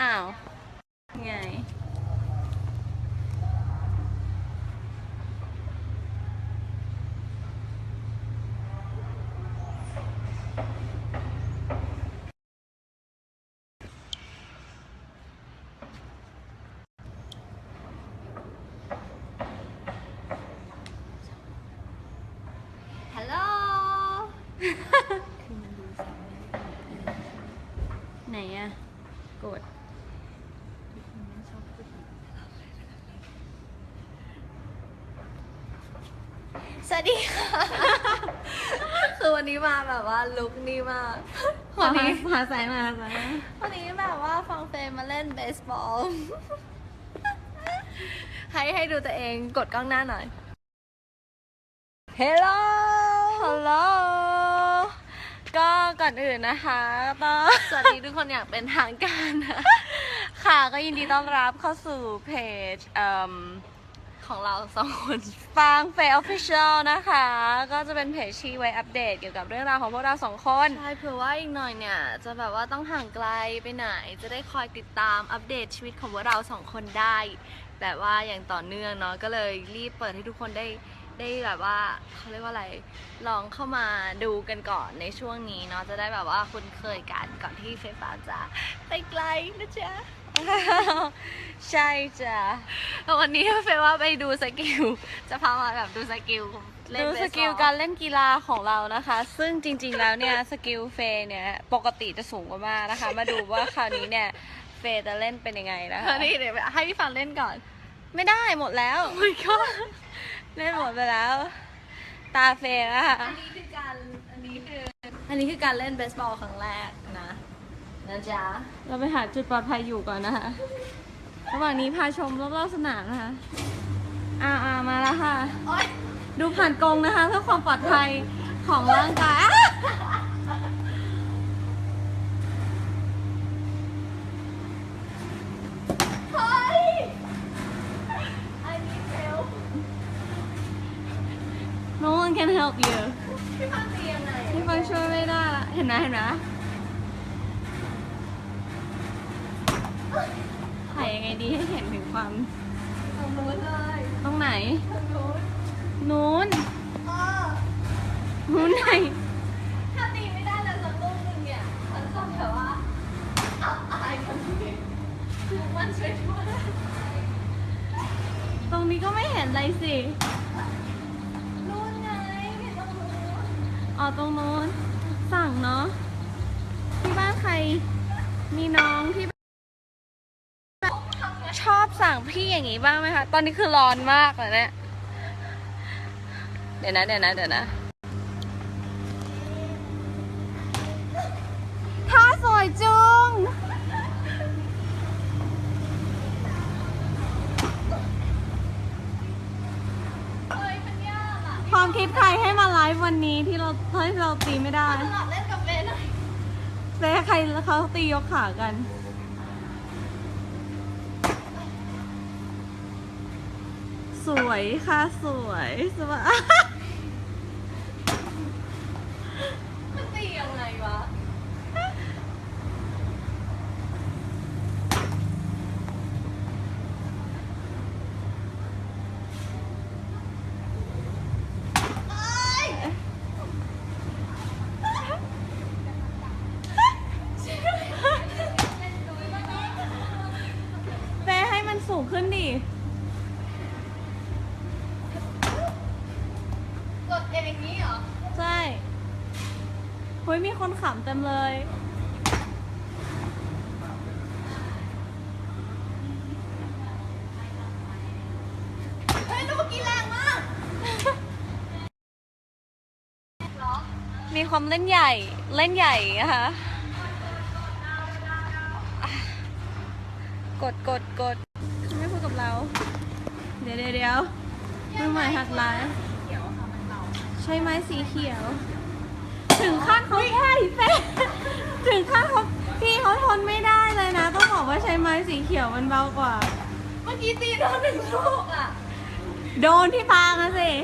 อ้าว ไง ฮัลโหล ไหนอะกด สวัสดีค่ะ คือวันนี้มาแบบว่าลุคนี้มากขอหาหาสายมาหาสายมาวันนี้แบบว่าฟังเฟรมมาเล่นเบสบอล ให้ให้ดูตัวเองกดกล้องหน้าหน่อย Hello ฮัลโหลก็ก่อนอื่นนะคะก็ต้องสวัสดีทุกคนอยากเป็นทางการนะ ค่ะก็ยินดีต้อนรับเข้าสู่เพจเอ่ม ของเราสองคนฟังเฟย์ออฟฟิเชียลนะคะ ก็จะเป็นเพจที่ไว้อัปเดตเกี่ยวกับเรื่องราวของพวกเราสองคน ใช่เผื่อว่าอีกหน่อยเนี่ย จะแบบว่าต้องห่างไกลไปไหน จะได้คอยติดตามอัปเดตชีวิตของพวกเราสองคนได้ แบบว่าอย่างต่อเนื่องเนาะก็เลยรีบเปิดให้ทุกคนได้ได้แบบว่าเขาเรียกว่าอะไรลองเข้ามาดูกันก่อนในช่วงนี้เนาะจะได้แบบว่าคุ้นเคยกันก่อนที่เฟฟ้าจะไปไกลนะจ๊ะ ใช่จ้ะแล้ววันนี้เฟว่าไปดูสกิล จะพามาแบบดูสกิลเล่นดูเบสบอกิลการเล่นกีฬาของเรานะคะ ซึ่งจริงๆแล้วเนี่ยสกิลเฟย์เนี่ยปกติจะสูงกว่ามากนะคะ มาดูว่าคราวนี้เนี่ยเฟย์จะเล่นเป็นยังไงนะเอคะอนี่เดี๋ยวให้พี่ฟังเล่นก่อน ไม่ได้หมดแล้ว โอ้ยก็เล่นหมดไปแล้ว ตาเฟย์แล้วค่ะอันนี้คือการ อันนี้คือ อันนี้คือการเล่นเบสบอลครั้งแรกนะ นะจ๊ะ เราไปหาจุดปลอดภัยอยู่ก่อนนะคะ ระหว่างนี้พาชมรอบๆสนามนะคะอ่าอ่ามาแล้วค่ะ โอ๊ยดูผ่านกรงนะคะ เพื่อความปลอดภัยของร่างกายอะเฮ้ยอันนี้เฟล No one can help you พี่ฟังตียังไงอะพี่ฟังช่วยไม่ได้ละเห็นไหมเห็นไหม ถ่ายยังไงดีให้เห็นถึงความทางนู้นเลยตรงไหนทางนู้นนู้นเออนู้นไหน ถ้าตีไม่ได้เลยสักลูกหนึ่งเนี่ยมันจะแบบว่าอับอายคนที่คือมันช่วยด้วยตรงนี้ก็ไม่เห็นอะไรสิ นู่นไงไม่ต้องรู้อ๋อตรงนู้น สั่งเนาะที่บ้านใครมีน้องที่ ชอบสั่งพี่อย่างนี้บ้างไหมคะ ตอนนี้คือร้อนมากเลยเนี่ย เดี๋ยวนะ เดี๋ยวนะ เดี๋ยวนะท่าสวยจุงเฮ้ยมันยากอะความคิดใครให้มาไลฟ์วันนี้ที่เราที่เราตีไม่ได้สลับเล่นกับเบนหน่อยเจ๊ใครเขาตียกขากัน สวยค่ะสวยสวย มันตียังไงวะ เจ๊ให้มันสูงขึ้นดิ กดเองอย่างนี้เหรอ ใช่เฮ้ยมีคนขำเต็มเลย เฮ้ยลูกกี้แรงมากเหรอมีความเล่นใหญ่เล่นใหญ่นะคะอะกดกดกดไม่พูดกับเรา เดี๋ยวเดี๋ยวเดี๋ยวมือใหม่หักไลฟ์ ใช่ไหมสีเขียว ถึงขั้นเขาแค่เฟ้ถึงขั้นเขาพี่เขาทนไม่ได้เลยนะ ต้องบอกว่าใช้ไม้สีเขียวมันเบากว่า เมื่อกี้ตีโดนหนึ่งลูกอะ โดนที่ปากนะสิ